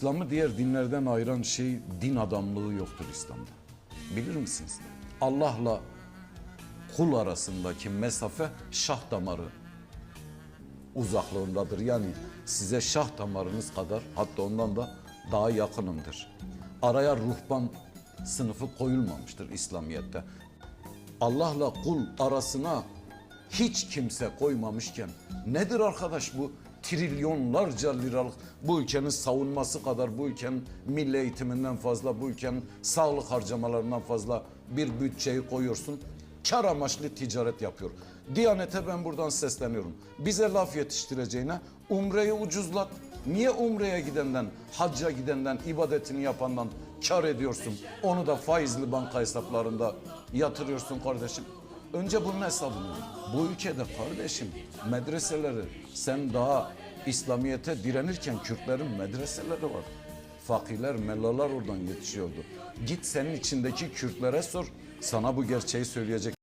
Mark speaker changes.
Speaker 1: İslam'ı diğer dinlerden ayıran şey din adamlığı yoktur İslam'da. Bilir misiniz? Allah'la kul arasındaki mesafe şah damarı uzaklığındadır. Yani size şah damarınız kadar hatta ondan da daha yakınımdır. Araya ruhban sınıfı koyulmamıştır İslamiyet'te. Allah'la kul arasına hiç kimse koymamışken nedir arkadaş bu trilyonlarca liralık bu ülkenin savunması kadar bu ülkenin milli eğitiminden fazla bu ülkenin sağlık harcamalarından fazla bir bütçeyi koyuyorsun kar amaçlı ticaret yapıyor. Diyanete ben buradan sesleniyorum. Bize laf yetiştireceğine umreyi ucuzlat. Niye umreye gidenden, hacca gidenden, ibadetini yapandan kar ediyorsun? Onu da faizli banka hesaplarında yatırıyorsun kardeşim. Önce bunun hesabını. Bu ülkede kardeşim medreseleri sen daha İslamiyet'e direnirken Kürtlerin medreseleri var. Fakirler, mellalar oradan yetişiyordu. Git senin içindeki Kürtlere sor. Sana bu gerçeği söyleyecek.